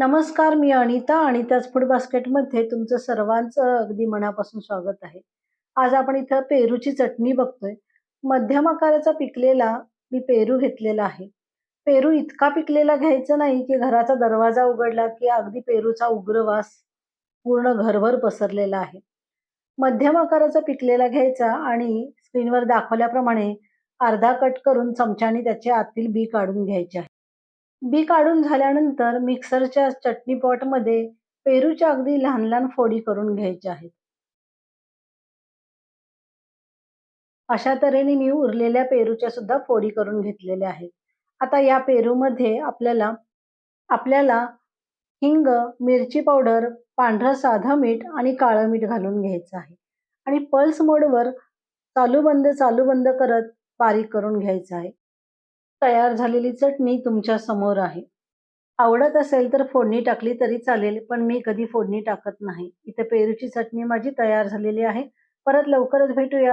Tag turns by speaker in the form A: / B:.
A: नमस्कार, मी अनिता आणि त्याच फूड बास्केटमध्ये तुमचं सर्वांचं अगदी मनापासून स्वागत आहे. आज आपण इथं पेरूची चटणी बघतोय. मध्यम आकाराचा पिकलेला मी पेरू घेतलेला आहे. पेरू इतका पिकलेला घ्यायचा नाही, की घराचा दरवाजा उघडला, की अगदी पेरूचा उग्र वास पूर्ण घरभर पसरलेला आहे. मध्यम आकाराचा पिकलेला घ्यायचा आणि स्क्रीनवर दाखवल्याप्रमाणे अर्धा कट करून चमच्याने त्याचे आतील बी काढून घ्यायचे आहे. बी काढून झाल्यानंतर मिक्सरच्या चटणी पॉटमध्ये पेरूच्या अगदी लहान लहान फोडी करून घ्यायच्या आहेत. अशा तऱ्हेने मी उरलेल्या पेरूच्या सुद्धा फोडी करून घेतलेल्या आहेत. आता या पेरूमध्ये आपल्याला आपल्याला हिंग, मिरची पावडर, पांढरं साधं मीठ आणि काळं मीठ घालून घ्यायचं आहे आणि पल्स मोडवर चालू बंद चालू बंद करत बारीक करून घ्यायचं आहे. तयार झालेली चटणी तुमच्यासमोर आहे. आवडत असेल तर फोडणी टाकली तरी चालेल, पण मी कधी फोडणी टाकत नाही. इथे पेरूची चटणी माझी तयार झालेली आहे. परत लवकरच भेटूया